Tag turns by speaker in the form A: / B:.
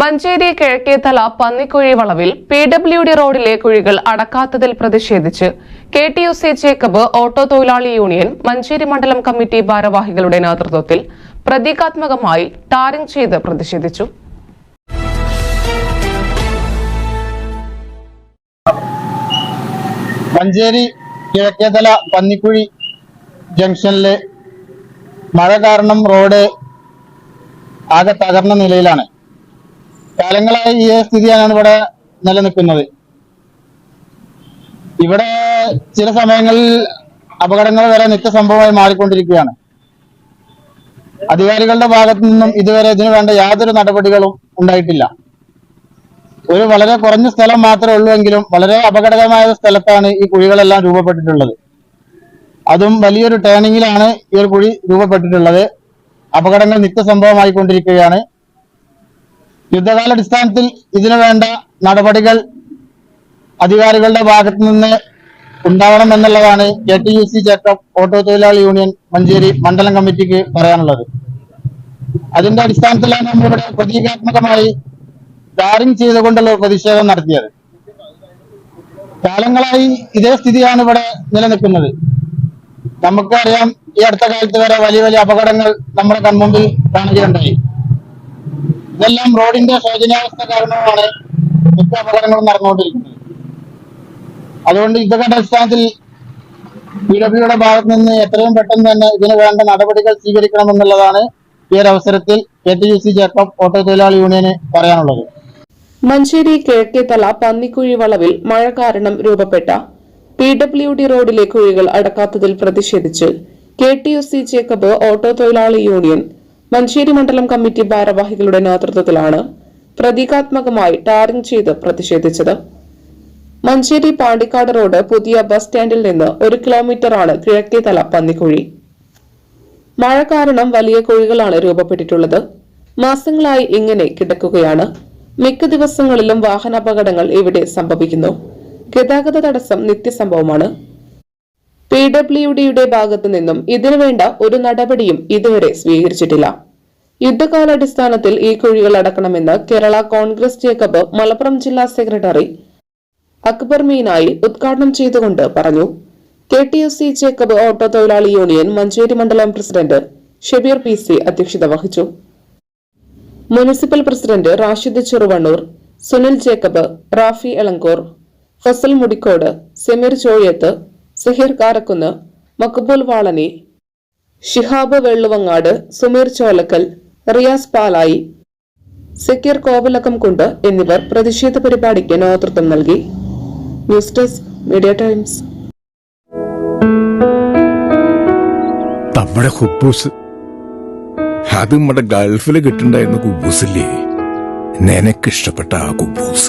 A: മഞ്ചേരി കിഴക്കേത്തല പന്നിക്കുഴി വളവിൽ P W D റോഡിലെ കുഴികൾ അടക്കാത്തതിൽ പ്രതിഷേധിച്ച് K T U C Jacob auto തൊഴിലാളി യൂണിയൻ മഞ്ചേരി മണ്ഡലം കമ്മിറ്റി ഭാരവാഹികളുടെ നേതൃത്വത്തിൽ പ്രതീകാത്മകമായി ടാറിംഗ് ചെയ്ത് പ്രതിഷേധിച്ചു.
B: മഞ്ചേരി കിഴക്കേതല പന്നിക്കുഴി ജംഗ്ഷനിലെ മഴ കാരണം റോഡ് ആകെ തകർന്ന നിലയിലാണ്. കാലങ്ങളായി ഈ സ്ഥിതിയാണ് ഇവിടെ നിലനിൽക്കുന്നത്. ഇവിടെ ചില സമയങ്ങളിൽ അപകടങ്ങൾ വരെ നിത്യസംഭവമായി മാറിക്കൊണ്ടിരിക്കുകയാണ്. അധികാരികളുടെ ഭാഗത്തു നിന്നും ഇതുവരെ ഇതിനു വേണ്ട യാതൊരു നടപടികളും ഉണ്ടായിട്ടില്ല. ഒരു വളരെ കുറഞ്ഞ സ്ഥലം മാത്രമേ ഉള്ളൂ എങ്കിലും വളരെ അപകടകരമായ സ്ഥലത്താണ് ഈ കുഴികളെല്ലാം രൂപപ്പെട്ടിട്ടുള്ളത്. അതും വലിയൊരു ടേണിങ്ങിലാണ് ഈ ഒരു കുഴി രൂപപ്പെട്ടിട്ടുള്ളത്. അപകടങ്ങൾ നിത്യസംഭവമായി കൊണ്ടിരിക്കുകയാണ് യുദ്ധകാലാടിസ്ഥാനത്തിൽ ഇതിനു വേണ്ട നടപടികൾ അധികാരികളുടെ ഭാഗത്തു നിന്ന് ഉണ്ടാവണം എന്നുള്ളതാണ് കെ ടി യു സി ചേട്ടം ഓട്ടോ തൊഴിലാളി യൂണിയൻ മഞ്ചേരി മണ്ഡലം കമ്മിറ്റിക്ക് പറയാനുള്ളത്. അതിന്റെ അടിസ്ഥാനത്തിലാണ് നമ്മളിവിടെ പ്രതീകാത്മകമായി ടാറിംഗ് ചെയ്തുകൊണ്ടുള്ള പ്രതിഷേധം നടത്തിയത്. കാലങ്ങളായി ഇതേ സ്ഥിതിയാണ് ഇവിടെ നിലനിൽക്കുന്നത്. നമുക്കറിയാം ഈ അടുത്ത കാലത്ത് വരെ വലിയ വലിയ അപകടങ്ങൾ നമ്മുടെ കൺമുമ്പിൽ കാണുകയുണ്ടായി. ഇതെല്ലാം റോഡിന്റെ ശോചനീയാവസ്ഥ കാരണമാണ് മിക്ക അപകടങ്ങളും നടന്നുകൊണ്ടിരിക്കുന്നത്. അതുകൊണ്ട് ഇതൊക്കെ അടിസ്ഥാനത്തിൽ പി ഡബ്ല്യുടെ ഭാഗത്ത് നിന്ന് എത്രയും പെട്ടെന്ന് തന്നെ ഇതിന് വേണ്ട നടപടികൾ സ്വീകരിക്കണമെന്നുള്ളതാണ് ഈ ഒരു അവസരത്തിൽ K T U C Jacob auto തൊഴിലാളി യൂണിയന് പറയാനുള്ളത്.
A: മഞ്ചേരി കിഴക്കേത്തല പന്നിക്കുഴി വളവിൽ മഴ കാരണം രൂപപ്പെട്ട പി ഡബ്ല്യു ഡി റോഡിലെ കുഴികൾ അടക്കാത്തതിൽ പ്രതിഷേധിച്ച് K T U C Jacob auto തൊഴിലാളി യൂണിയൻ മഞ്ചേരി മണ്ഡലം കമ്മിറ്റി ഭാരവാഹികളുടെ നേതൃത്വത്തിലാണ് പ്രതീകാത്മകമായി ടാറിംഗ് ചെയ്ത് പ്രതിഷേധിച്ചത്. മഞ്ചേരി പാണ്ടിക്കാട് റോഡ് പുതിയ ബസ് സ്റ്റാൻഡിൽ നിന്ന് ഒരു കിലോമീറ്ററാണ് തല പന്നിക്കുഴി. മഴ കാരണം വലിയ കുഴികളാണ് രൂപപ്പെട്ടിട്ടുള്ളത്. മാസങ്ങളായി ഇങ്ങനെ കിടക്കുകയാണ്. മിക്ക ദിവസങ്ങളിലും വാഹനാപകടങ്ങൾ ഇവിടെ സംഭവിക്കുന്നു. ഗതാഗത തടസ്സം നിത്യസംഭവമാണ്. പി ഡബ്ല്യു ഡിയുടെ ഭാഗത്തു നിന്നും ഇതിനുവേണ്ട ഒരു നടപടിയും ഇതുവരെ സ്വീകരിച്ചിട്ടില്ല. യുദ്ധകാലാടിസ്ഥാനത്തിൽ ഈ കുഴികൾ അടക്കണമെന്ന് കേരള കോൺഗ്രസ് ജേക്കബ് മലപ്പുറം ജില്ലാ സെക്രട്ടറി അക്ബർ മീനായി ഉദ്ഘാടനം ചെയ്തുകൊണ്ട് പറഞ്ഞു. K T U C Jacob auto തൊഴിലാളി യൂണിയൻ മഞ്ചേരി മണ്ഡലം പ്രസിഡന്റ് ഷെബീർ പി സി അധ്യക്ഷത വഹിച്ചു. Municipal president Rashid Cheruvannur Sunil Jacob Rafi Elankur Fasal Mudikkode Sameer Choyath Saheer Karakunnu Maqbool Valani Shihab Velluvangad Sumeer Cholakkal Riyas Palayi. Zakir Kovalakkam കൊണ്ട് എന്നിവർ പ്രതിഷേധ പരിപാടിക്ക് നേതൃത്വം നൽകി. News desk media times.
C: നമ്മുടെ ഹുബൂസ്. അത് നമ്മുടെ ഗൾഫിൽ കിട്ടുണ്ടായിരുന്ന കുബൂസില്ലേ നിനക്കിഷ്ടപ്പെട്ട ആ കുബൂസ്